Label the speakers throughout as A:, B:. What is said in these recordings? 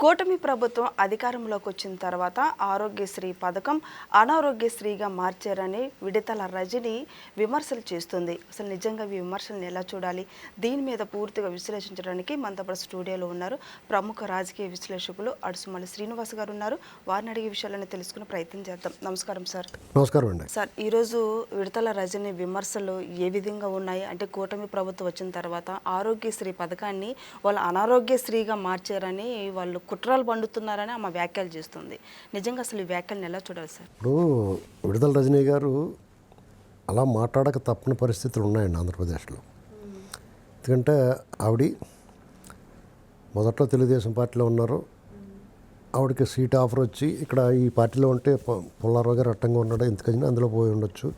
A: కూటమి ప్రభుత్వం అధికారంలోకి వచ్చిన తర్వాత ఆరోగ్యశ్రీ పథకం అనారోగ్యశ్రీగా మార్చారని విడతల రజని విమర్శలు చేస్తుంది. అసలు నిజంగా ఈ విమర్శలను ఎలా చూడాలి? దీని మీద పూర్తిగా విశ్లేషించడానికి మనతో పాటు స్టూడియోలో ఉన్నారు ప్రముఖ రాజకీయ విశ్లేషకులు అడుసుమల్లి శ్రీనివాస్ గారు ఉన్నారు. వారిని అడిగే విషయాలను తెలుసుకునే ప్రయత్నం చేద్దాం. నమస్కారం సార్.
B: నమస్కారం అండి.
A: సార్ ఈరోజు విడతల రజని విమర్శలు ఏ విధంగా ఉన్నాయి? అంటే కూటమి ప్రభుత్వం వచ్చిన తర్వాత ఆరోగ్యశ్రీ పథకాన్ని వాళ్ళు అనారోగ్యశ్రీగా మార్చారని వాళ్ళు కుట్రాలు పండుతున్నారని ఆమె వ్యాఖ్యలు చేస్తుంది. నిజంగా అసలు ఈ వ్యాఖ్యలను ఎలా చూడాలి సార్?
B: ఇప్పుడు విడుదల రజనీ గారు అలా మాట్లాడక తప్పని పరిస్థితులు ఉన్నాయండి ఆంధ్రప్రదేశ్లో. ఎందుకంటే ఆవిడ మొదట్లో తెలుగుదేశం పార్టీలో ఉన్నారు. ఆవిడకి సీట్ ఆఫర్ వచ్చి ఇక్కడ ఈ పార్టీలో ఉంటే పుల్లారావు గారు అట్టంగా ఉన్నాడు. ఎందుకని అందులో పోయి ఉండొచ్చు.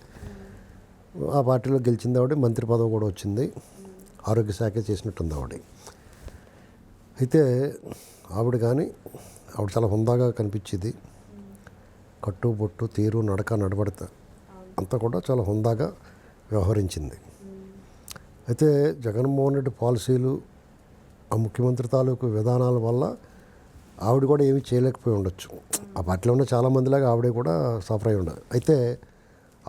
B: ఆ పార్టీలో గెలిచింది ఆవిడ మంత్రి పదవి కూడా వచ్చింది. ఆరోగ్య శాఖ చేసినట్టుంది ఆవిడ. అయితే ఆవిడ కానీ ఆవిడ చాలా హుందాగా కనిపించేది. కట్టు బొట్టు తీరు నడక నడబడత అంతా కూడా చాలా హుందాగా వ్యవహరించింది. అయితే జగన్మోహన్ రెడ్డి పాలసీలు ఆ ముఖ్యమంత్రి తాలూకు విధానాల వల్ల ఆవిడ కూడా ఏమీ చేయలేకపోయి ఉండొచ్చు. ఆ పార్టీలో ఉన్న చాలామందిలాగా ఆవిడ కూడా సఫర్ అయి ఉండదు అయితే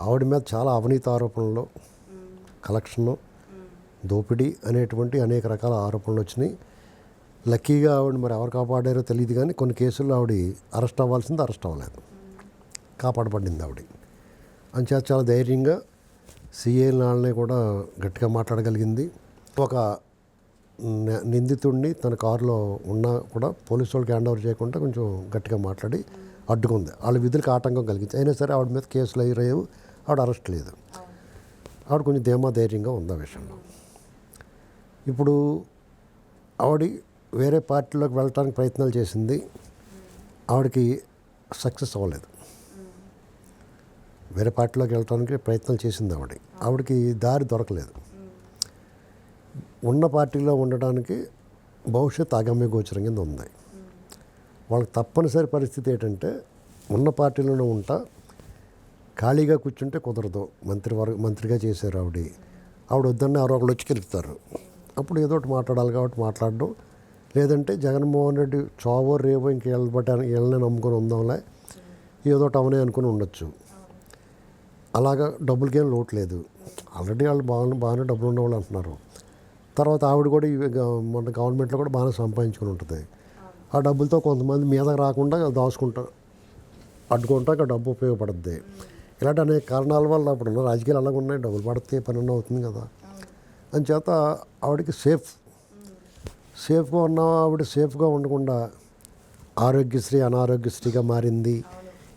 B: ఆవిడ మీద చాలా అవినీతి ఆరోపణలు కలెక్షను దోపిడీ అనేటువంటి అనేక రకాల ఆరోపణలు వచ్చినాయి. లక్కీగా ఆవిడ మరి ఎవరు కాపాడారో తెలియదు కానీ కొన్ని కేసుల్లో ఆవిడ అరెస్ట్ అవ్వాల్సింది అరెస్ట్ అవ్వలేదు. కాపాడబడింది ఆవిడ. అంచేత చాలా ధైర్యంగా సిఏ నాళ్ళని కూడా గట్టిగా మాట్లాడగలిగింది. ఒక నిందితుడిని తన కారులో ఉన్నా కూడా పోలీసు వాళ్ళకి హ్యాండ్ ఓవర్ చేయకుండా కొంచెం గట్టిగా మాట్లాడి అడ్డుకుంది. వాళ్ళ విధులకు ఆటంకం కలిగింది అయినా సరే ఆవిడ మీద కేసులు అయ్యారు ఆవిడ అరెస్ట్ లేదు. ఆవిడ కొంచెం ధీమా ధైర్యంగా ఉంది ఆ విషయంలో. ఇప్పుడు ఆవిడ వేరే పార్టీలోకి వెళ్ళటానికి ప్రయత్నాలు చేసింది ఆవిడకి సక్సెస్ అవ్వలేదు. వేరే పార్టీలోకి వెళ్ళటానికి ప్రయత్నాలు చేసింది ఆవిడ. ఆవిడకి దారి దొరకలేదు. ఉన్న పార్టీలో ఉండడానికి భవిష్యత్ ఆగమ్య గోచరం కింద ఉంది. వాళ్ళకి తప్పనిసరి పరిస్థితి ఏంటంటే ఉన్న పార్టీలోనే ఉంటా ఖాళీగా కూర్చుంటే కుదరదు. మంత్రి వర మంత్రిగా చేశారు ఆవిడ. ఆవిడ వద్దన్న ఎవరో ఒకళ్ళు వచ్చి గెలుపుతారు అప్పుడు ఏదో ఒకటి మాట్లాడాలి కాబట్టి మాట్లాడడం లేదంటే జగన్మోహన్ రెడ్డి చావో రేవో ఇంక వెళ్ళబట్టాను వెళ్ళని నమ్ముకొని ఉందాంలే. ఏదో ఒకటి అనుకుని ఉండొచ్చు. అలాగా డబ్బులకేం లోటు లేదు. ఆల్రెడీ వాళ్ళు బాగా బాగానే డబ్బులు ఉండేవాళ్ళు అంటున్నారు. తర్వాత ఆవిడ కూడా మన గవర్నమెంట్లో కూడా బాగానే సంపాదించుకుని ఉంటుంది. ఆ డబ్బులతో కొంతమంది మీద రాకుండా దాచుకుంటారు అడ్డుకుంటాక డబ్బు ఉపయోగపడుద్ది. ఇలాంటి అనేక కారణాల వల్ల అప్పుడు ఉన్న రాజకీయాలు అలాగ ఉన్నాయి డబ్బులు పడితే పని అవుతుంది కదా. అంచేత ఆవిడకి సేఫ్ సేఫ్గా ఉన్న ఆవిడ సేఫ్గా ఉండకుండా ఆరోగ్యశ్రీ అనారోగ్యశ్రీగా మారింది.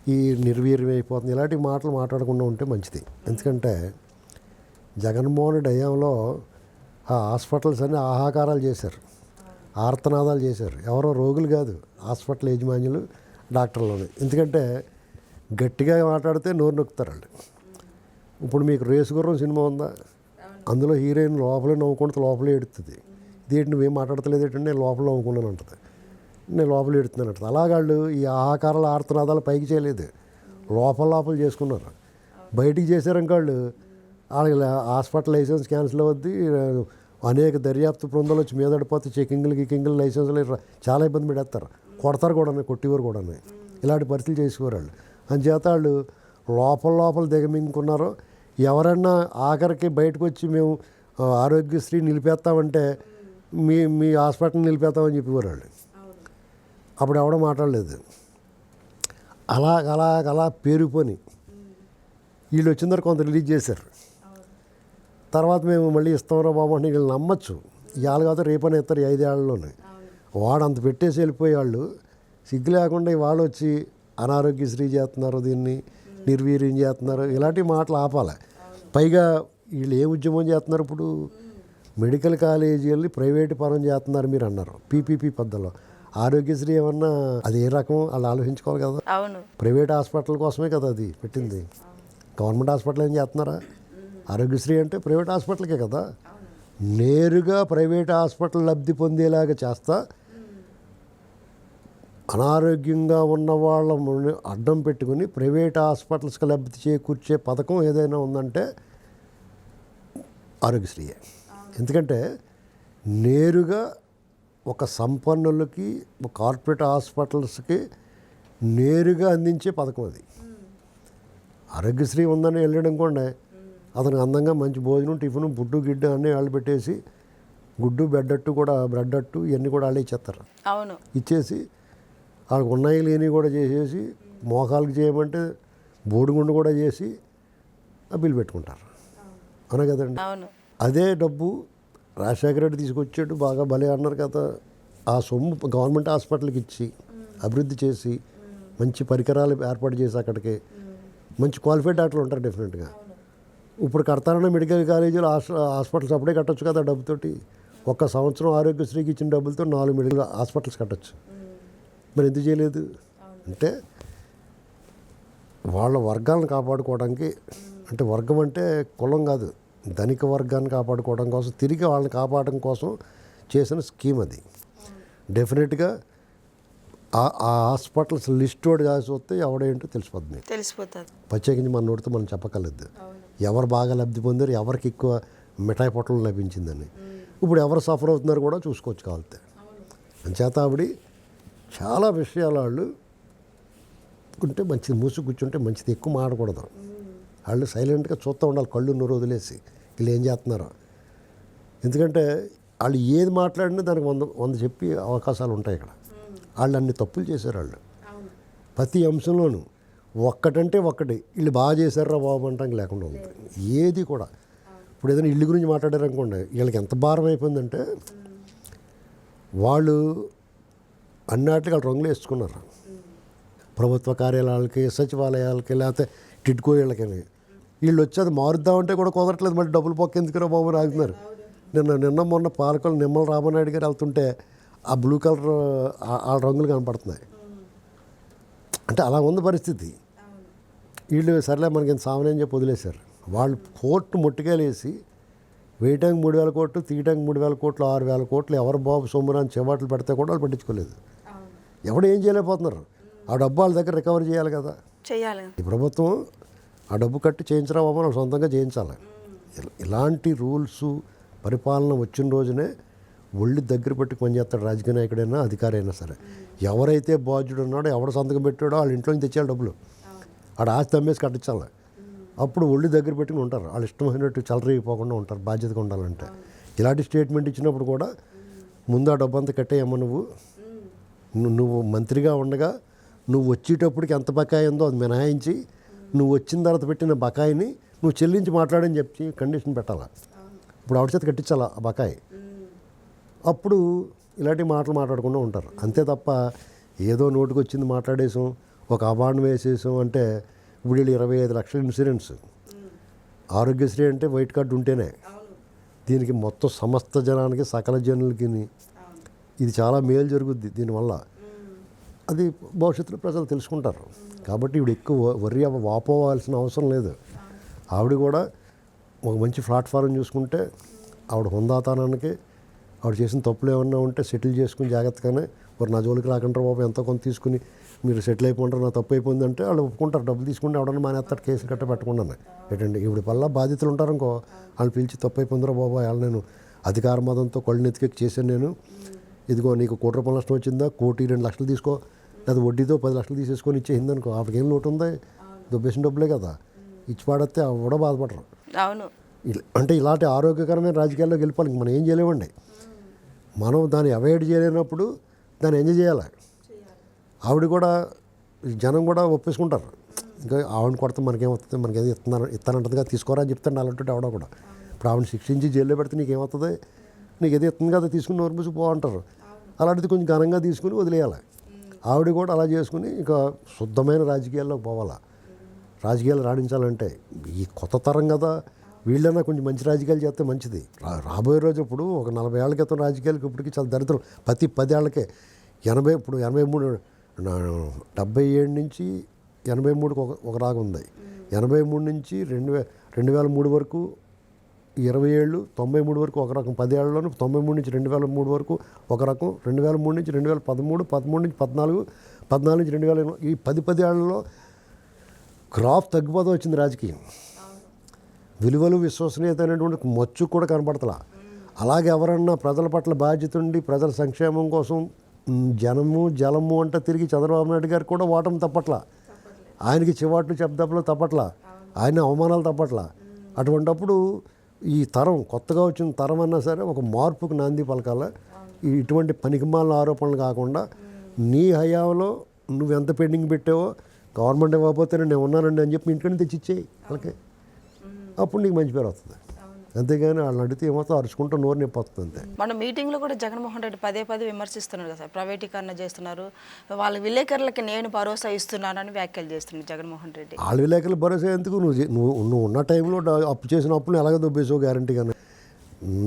B: ఈ నిర్వీర్యం అయిపోతుంది ఇలాంటి మాటలు మాట్లాడకుండా ఉంటే మంచిది. ఎందుకంటే జగన్మోహన్ రెడ్డి ఆ హాస్పిటల్స్ అన్ని ఆహాకారాలు చేశారు. ఆర్తనాదాలు చేశారు. ఎవరో రోగులు కాదు. హాస్పిటల్ యజమానులు డాక్టర్లు ఎందుకంటే గట్టిగా మాట్లాడితే నోరు నొక్కుతారు వాళ్ళు. ఇప్పుడు మీకు రేసు గుర్రం సినిమా ఉందా? అందులో హీరోయిన్ లోపలే నవ్వుకుంటే లోపలే ఎడుతుంది ఇదేంటి నువ్వేం మాట్లాడతలేదు ఏంటంటే నేను లోపల అనుకున్నాను అంటది. నేను లోపల ఎడుతున్నాను అంటది. అలాగాళ్ళు ఈ ఆహాకారాల ఆర్తనాదాలు పైకి చేయలేదు. లోపల లోపల చేసుకున్నారు. బయటికి చేశారంక వాళ్ళు. వాళ్ళకి హాస్పిటల్ లైసెన్స్ క్యాన్సిల్ అవుద్ది. అనేక దర్యాప్తు బృందాలు వచ్చి మీదడిపోతే చెకింగ్లు కికింగ్లు లైసెన్స్లు చాలా ఇబ్బంది పెడతారు కొడతారు కూడా కొట్టివారు కూడా ఇలాంటి పరిస్థితులు చేసుకోరు వాళ్ళు. అంచేత వాళ్ళు లోపల లోపల దిగమింగుకున్నారు. ఎవరన్నా ఆఖరికి బయటకు వచ్చి మేము ఆరోగ్యశ్రీ నిలిపేస్తామంటే మీ మీ హాస్పిటల్ నిలిపేస్తామని చెప్పేవారు వాళ్ళు. అప్పుడు ఎవడో మాట్లాడలేదు. అలా అలా అలా పేరుకొని వీళ్ళు వచ్చిన తర్వాత కొంత రిలీజ్ చేశారు. తర్వాత మేము మళ్ళీ ఇస్తామరా బాబు అంటే వీళ్ళు నమ్మచ్చు. ఇవాళ కాదు రేపని ఇస్తారు ఐదేళ్ళలోనే. వాడు అంత పెట్టేసి వెళ్ళిపోయేవాళ్ళు. సిగ్గు లేకుండా వాళ్ళు వచ్చి అనారోగ్యశ్రీ చేస్తున్నారు దీన్ని నిర్వీర్యం చేస్తున్నారు. ఇలాంటి మాటలు ఆపాలి. పైగా వీళ్ళు ఏ ఉద్యమం చేస్తున్నారు ఇప్పుడు? మెడికల్ కాలేజీలని ప్రైవేటు పరం చేస్తున్నారు మీరు అన్నారు. పీపీపీ పద్ధతిలో. ఆరోగ్యశ్రీ ఏమన్నా అది ఏ రకం వాళ్ళు ఆలోచించుకోవాలి కదా?
A: అవును.
B: ప్రైవేట్ హాస్పిటల్ కోసమే కదా అది పెట్టింది. గవర్నమెంట్ హాస్పిటల్ ఏం చేస్తున్నారా? ఆరోగ్యశ్రీ అంటే ప్రైవేట్ హాస్పిటల్కే కదా? నేరుగా ప్రైవేట్ హాస్పిటల్ లబ్ధి పొందేలాగా చేస్తా. అనారోగ్యంగా ఉన్న వాళ్ళని అడ్డం పెట్టుకుని ప్రైవేట్ హాస్పిటల్స్కి లబ్ధి చేకూర్చే పథకం ఏదైనా ఉందంటే ఆరోగ్యశ్రీయే. ఎందుకంటే నేరుగా ఒక సంపన్నులకి ఒక కార్పొరేట్ హాస్పిటల్స్కి నేరుగా అందించే పథకం అది. ఆరోగ్యశ్రీ ఉందని వెళ్ళడం కూడా అతనికి అందంగా మంచి భోజనం టిఫిన్ బుడ్డు గిడ్డు అన్నీ వాళ్ళు పెట్టేసి గుడ్డు బెడ్డట్టు కూడా బ్రెడ్ అట్టు ఇవన్నీ కూడా వాళ్ళే ఇచ్చేస్తారు.
A: అవును.
B: ఇచ్చేసి వాళ్ళకి ఉన్నాయి లేని కూడా చేసేసి మోకాళ్ళకి చేయమంటే బోడిగుండు కూడా చేసి ఆ బిల్లు పెట్టుకుంటారు. అవునా కదండి?
A: అవును.
B: అదే డబ్బు రాజశేఖర రెడ్డి తీసుకొచ్చాడు బాగా భలే అన్నారు కదా. ఆ సొమ్ము గవర్నమెంట్ హాస్పిటల్కి ఇచ్చి అభివృద్ధి చేసి మంచి పరికరాలు ఏర్పాటు చేసి అక్కడికి. మంచి క్వాలిఫైడ్ డాక్టర్లు ఉంటారు డెఫినెట్గా. ఇప్పుడు కడతారన్న మెడికల్ కాలేజీలో హాస్పిటల్స్ అప్పుడే కట్టొచ్చు కదా డబ్బుతోటి. ఒక్క సంవత్సరం ఆరోగ్యశ్రీకి ఇచ్చిన డబ్బులతో నాలుగు మెడికల్ హాస్పిటల్స్ కట్టొచ్చు. మరి ఎందుకు చేయలేదు? అంటే వాళ్ళ వర్గాలను కాపాడుకోవడానికి అంటే వర్గం అంటే కులం కాదు. ధనిక వర్గాన్ని కాపాడుకోవడం కోసం తిరిగి వాళ్ళని కాపాడడం కోసం చేసిన స్కీమ్ అది. డెఫినెట్గా ఆ ఆ హాస్పిటల్స్ లిస్ట్ వాడు కాసి వస్తే ఎవడేంటో తెలిసిపోద్ది మీకు.
A: తెలిసిపోతుంది.
B: ప్రత్యేకించి మన నోటితో మనం చెప్పగలదు ఎవరు బాగా లబ్ధి పొందారు ఎవరికి ఎక్కువ మిఠాయి పొట్టలు లభించిందని. ఇప్పుడు ఎవరు సఫర్ అవుతున్నారు కూడా చూసుకోవచ్చు కావాలితే. అంచేత ఆవిడ చాలా విషయాలు వాళ్ళు ఉంటే మంచిది మూసి కూర్చుంటే మంచిది ఎక్కువ మాడకూడదు వాళ్ళు సైలెంట్గా చూస్తూ ఉండాలి. కళ్ళు నోరు వదిలేసి. వీళ్ళు ఏం చేస్తున్నారో? ఎందుకంటే వాళ్ళు ఏది మాట్లాడినా దానికి వంద వంద చెప్పి అవకాశాలు ఉంటాయి ఇక్కడ. వాళ్ళు అన్ని తప్పులు చేశారు వాళ్ళు. ప్రతి అంశంలోనూ ఒక్కటంటే ఒక్కటి. వీళ్ళు బాగా చేశారా బాబు అంటానికి లేకుండా ఉంది. ఏది కూడా. ఇప్పుడు ఏదైనా ఇల్లు గురించి మాట్లాడారు అనుకోండి వీళ్ళకి ఎంత భారం అయిపోయిందంటే వాళ్ళు అన్నిటికి వాళ్ళు రంగులు వేసుకున్నారు. ప్రభుత్వ కార్యాలయాలకి సచివాలయాలకి లేకపోతే టిడ్కో వీళ్ళకి వీళ్ళు వచ్చి అది మారుద్దామంటే కూడా కుదరట్లేదు. మళ్ళీ డబ్బులు పొక్క ఎందుకురా బాబు అని ఆగుతున్నారు నిన్న నిన్న మొన్న పాలకులు నిమ్మల రామనాయుడు గారు వెళ్తుంటే ఆ బ్లూ కలర్ ఆ- రంగులు కనపడుతున్నాయి. అంటే అలా ఉంది పరిస్థితి. వీళ్ళు సర్లే మనకి సామాన్యం చెప్పి వదిలేశారు. వాళ్ళు కోర్టు ముట్టుకెళ్ళేసి వేయటానికి మూడు వేల కోట్లు తీయటానికి మూడు వేల కోట్లు ఆరు వేల కోట్లు ఎవరు బాబు సొమ్మురాని చెవాట్లు పెడితే కూడా వాళ్ళు పట్టించుకోలేదు. ఎవడు ఏం చేయలేకపోతున్నారు? ఆ డబ్బు వాళ్ళ దగ్గర రికవరీ చేయాలి కదా.
A: చెయ్యాలి
B: ఈ ప్రభుత్వం ఆ డబ్బు కట్టి చేయించరా బాబు వాళ్ళు సొంతంగా చేయించాలి. ఇలాంటి రూల్స్ పరిపాలన వచ్చిన రోజునే ఒళ్ళు దగ్గర పెట్టి పనిచేస్తాడు రాజకీయ నాయకుడైనా అధికారి అయినా సరే. ఎవరైతే బాధ్యుడు ఉన్నాడో ఎవడ సంతకం పెట్టాడో వాళ్ళ ఇంట్లో నుంచి తెచ్చేయాలి డబ్బులు. ఆడ ఆస్తి అమ్మేసి కట్టించాలి. అప్పుడు ఒళ్ళు దగ్గర పెట్టుకుని ఉంటారు. వాళ్ళు ఇష్టమైనట్టు చలరైపోకుండా ఉంటారు బాధ్యతగా ఉండాలంటే. ఇలాంటి స్టేట్మెంట్ ఇచ్చినప్పుడు కూడా ముందు ఆ డబ్బు అంతా కట్టేయమ్మ నువ్వు. నువ్వు మంత్రిగా ఉండగా నువ్వు వచ్చేటప్పటికి ఎంత బకాయి ఉందో అది మినహాయించి నువ్వు వచ్చిన తర్వాత పెట్టిన బకాయిని నువ్వు చెల్లించి మాట్లాడని చెప్పి కండిషన్ పెట్టాలా? ఇప్పుడు ఆవిడ చేత కట్టించాలా ఆ బకాయి? అప్పుడు ఇలాంటి మాటలు మాట్లాడకుండా ఉంటారు. అంతే తప్ప ఏదో నోటికి వచ్చింది మాట్లాడేసాం ఒక అవార్డు వేసేసాం అంటే ఇప్పుడు వీళ్ళు ఇరవై ఐదు లక్షల ఇన్సూరెన్స్. ఆరోగ్యశ్రీ అంటే వైట్ కార్డు ఉంటేనే. దీనికి మొత్తం సమస్త జనానికి సకల జనులకి ఇది చాలా మేలు జరుగుద్ది దీనివల్ల. అది భవిష్యత్తులో ప్రజలు తెలుసుకుంటారు. కాబట్టి ఇప్పుడు ఎక్కువ వర్రీ వాపోవాల్సిన అవసరం లేదు. ఆవిడ కూడా ఒక మంచి ప్లాట్ఫారం చూసుకుంటే ఆవిడ హుందాతనానికి ఆవిడ చేసిన తప్పులు ఏమన్నా ఉంటే సెటిల్ చేసుకుని జాగ్రత్తగానే మరి నా జోలికి రాకుండా బాబు ఎంతో కొంత తీసుకుని మీరు సెటిల్ అయిపోంటారు నా తప్పు అయిపోయింది అంటే వాళ్ళు ఒప్పుకుంటారు. డబ్బులు తీసుకుంటే ఎవడన్నా మానేస్తాడు కేసు కట్ట పెట్టకుండా ఏంటండి ఇప్పుడు వల్ల బాధితులు ఉంటారు ఇంకో వాళ్ళు పిలిచి తప్పు అయిపోయిందిరా బాబు వాళ్ళు నేను అధికార మదంతో కళ్ళు నెత్తికెక్కి చేశాను నేను. ఇదిగో నీకు కోటి రూపాయల నష్టం వచ్చిందా? కోటి రెండు లక్షలు తీసుకో. లేదా వడ్డీతో పది లక్షలు తీసేసుకొని ఇచ్చేసింది అనుకో ఆవిడకి ఏం లోటు ఉంది దొబ్బేసిన డబ్బులే కదా. ఇచ్చి ఆవిడ కూడా బాధపడరు.
A: అవును.
B: అంటే ఇలాంటి ఆరోగ్యకరమైన రాజకీయాల్లోకి వెళ్ళిపోవాలి మనం ఏం చేయలేమండి. మనం దాన్ని అవాయిడ్ చేయలేనప్పుడు దాన్ని ఎంజాయ్ చేయాలి. ఆవిడ కూడా జనం కూడా ఒప్పేసుకుంటారు. ఇంకా ఆవిడని కొడితే మనకేమవుతుంది మనకేదో ఇస్తున్నారు ఇస్తానంటుందిగా తీసుకోరా అని చెప్తాను అలాంటి ఆవిడ కూడా. ఇప్పుడు ఆవిడని శిక్షించి జైల్లో పెడితే నీకేమవుతుంది నీకు ఏదో ఇస్తుంది కదా తీసుకుని నోరు మూసి పో అంటారు. అలాంటిది కొంచెం ఘనంగా తీసుకుని వదిలేయాలి. ఆవిడ కూడా అలా చేసుకుని ఇక శుద్ధమైన రాజకీయాల్లోకి పోవాలా. రాజకీయాలు రాణించాలంటే ఈ కొత్త తరం కదా. వీళ్ళైనా కొంచెం మంచి రాజకీయాలు చేస్తే మంచిది. రా రాబోయే రోజు ఇప్పుడు ఒక నలభై ఏళ్ళ క్రితం రాజకీయాలకి ఇప్పటికి చాలా దరిద్రం. ప్రతి పదేళ్ళకే ఎనభై ఇప్పుడు ఎనభై మూడు డెబ్బై ఏడు నుంచి ఎనభై మూడుకి ఒక ఒక రాగం ఉంది ఎనభై మూడు నుంచి రెండు వే రెండు వేల మూడు వరకు ఇరవై ఏళ్ళు తొంభై మూడు వరకు ఒక రకం. పది తొంభై మూడు నుంచి రెండు వేల మూడు వరకు ఒక రకం. రెండు వేల మూడు నుంచి రెండు వేల పదమూడు పదమూడు నుంచి పద్నాలుగు పద్నాలుగు నుంచి రెండు వేల ఈ పది పది ఏళ్ళలో క్రాఫ్ తగ్గిపోతూ వచ్చింది రాజకీయం. విలువలు విశ్వసనీయత అనేటువంటి మచ్చు కూడా కనపడతలా. అలాగే ఎవరన్నా ప్రజల పట్ల బాధ్యత ఉండి ప్రజల సంక్షేమం కోసం జనము జలము అంటే తిరిగి చంద్రబాబు నాయుడు గారు కూడా ఓటమి తప్పట్ల. ఆయనకి చివాట్లు చెప్దప్పులు తప్పట్ల. ఆయన అవమానాలు తప్పట్ల. అటువంటప్పుడు ఈ తరం కొత్తగా వచ్చిన తరం అన్నా సరే ఒక మార్పుకు నాంది పలకాల. ఇటువంటి పనికిమాలిన ఆరోపణలు కాకుండా నీ హయాంలో నువ్వు ఎంత పెండింగ్ పెట్టావో గవర్నమెంట్ ఇవ్వకపోతే నేను ఉన్నానండి అని చెప్పి ఇంటికి తెచ్చి ఇచ్చేయి వాళ్ళకి. అప్పుడు నీకు మంచి పేరు వస్తుంది. అంతేగాని వాళ్ళని అడిగితే ఏమవుతుందో అరుచుకుంటూ నోరు నొప్పి అంతే.
A: మన మీటింగ్లో కూడా జగన్మోహన్ రెడ్డి పదే పదే విమర్శిస్తున్నారు కదా సార్. ప్రైవేటీకరణ చేస్తున్నారు. వాళ్ళ విలేకరులకి నేను భరోసా ఇస్తున్నానని వ్యాఖ్యలు చేస్తున్నారు జగన్మోహన్ రెడ్డి.
B: వాళ్ళ విలేకరులు భరోసా ఎందుకు? నువ్వు నువ్వు నువ్వు ఉన్న టైంలో అప్పు చేసిన అప్పులు ఎలాగ దొబ్బేసావు గ్యారంటీగానే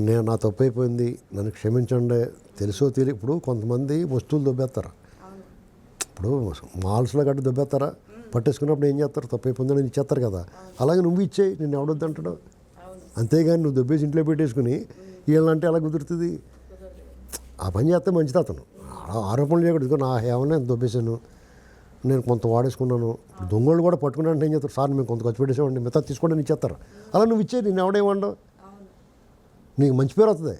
B: నేను నా తప్పు అయిపోయింది. నన్ను క్షమించండి. తెలుసో తెలియ ఇప్పుడు కొంతమంది వస్తువులు దొబ్బేస్తారు. ఇప్పుడు మాల్స్లో గట్ట దొబ్బేస్తారా. పట్టేసుకున్నప్పుడు ఏం చేస్తారు? తప్పు అయిపోయిందని ఇచ్చేస్తారు కదా. అలాగే నువ్వు ఇచ్చేయి. నేను ఎవడొద్దు అంటాడు అంతేగాని నువ్వు దొబ్బేసి ఇంట్లో పెట్టేసుకుని వీళ్ళంటే ఎలా కుదురుతుంది? ఆ పని చేస్తే మంచిది అతను. ఆరోపణలు చేయకూడదు నా ఏమన్నా నేను దొబ్బేశాను నేను కొంత వాడేసుకున్నాను. ఇప్పుడు దొంగలు కూడా పట్టుకున్నాను ఏం చేస్తారు? సార్ మేము కొంత ఖర్చు పెట్టేసామండి మిగతా తీసుకోండి ఇచ్చేస్తారు? అలా నువ్వు ఇచ్చే నేను ఎవడేమండవు నీకు మంచి పేరు వస్తుంది.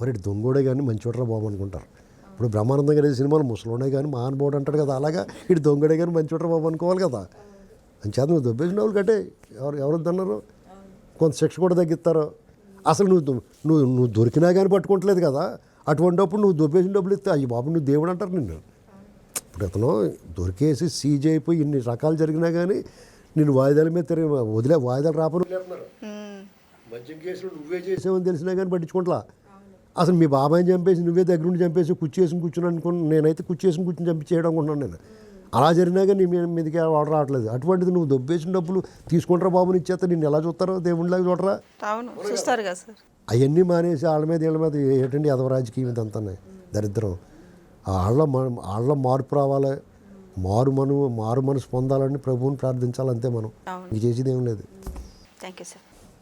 B: ఒరే దొంగోడే కానీ మంచివాడరా బాబు అనుకుంటారు. ఇప్పుడు బ్రహ్మానందం గారి సినిమాలు ముసలోడే కానీ మహానుభావుడు అంటాడు కదా అలాగా? ఇటు దొంగడే కానీ మంచివాడరా బాబు అనుకోవాలి కదా. అని చేత నువ్వు దొబ్బేసిన వాళ్ళు కట్టే. ఎవరు ఎవరు అన్నారు కొంత శిక్ష కూడా తగ్గిస్తారు. అసలు నువ్వు నువ్వు నువ్వు దొరికినా కానీ పట్టుకోవట్లేదు కదా. అటువంటిప్పుడు నువ్వు దొబ్బేసిన డబ్బులు ఇస్తే అయ్యి బాబు నువ్వు దేవుడు అంటారు నిన్ను. ఇప్పుడు అతను దొరికేసి సీజ్ అయిపోయి ఇన్ని రకాలు జరిగినా కానీ నేను వాయిదాల మీద తిరిగి వదిలే వాయిదాలు
A: మ్మ్.
B: మద్యం కేసులు నువ్వే చేసావని తెలిసినా కానీ పట్టించుకుంటా అసలు మీ బాబాయిని చంపేసి నువ్వే దగ్గర నుండి చంపేసి కుర్చీ వేసుకుని కూర్చుని అనుకుని నేనైతే కుర్చీ వేసుకుని కూర్చుని చంపి చేయడం అనుకుంటున్నాను నేను. అలా జరిగినా కానీ నీ మీద- మీదకి ఆర్డర్ రావట్లేదు. అటువంటిది నువ్వు దొబ్బేసిన డబ్బులు తీసుకుంటారా బాబుని ఇచ్చేస్తే నిన్ను ఎలా చూస్తారో దేవుడిలాగా చూడరా?
A: అవును చూస్తారు కదా సార్.
B: అవన్నీ మానేసి వాళ్ళ మీద వీళ్ళ మీద ఏంటండి అదవ రాజకీయం ఇదంతా దరిద్రం. వాళ్ళ వాళ్ళ మార్పు రావాలి. మారు మను మారు మనసు పొందాలని ప్రభువుని ప్రార్థించాలి అంతే మనం. ఇంక చేసేది ఏం లేదు.
A: Thank you sir.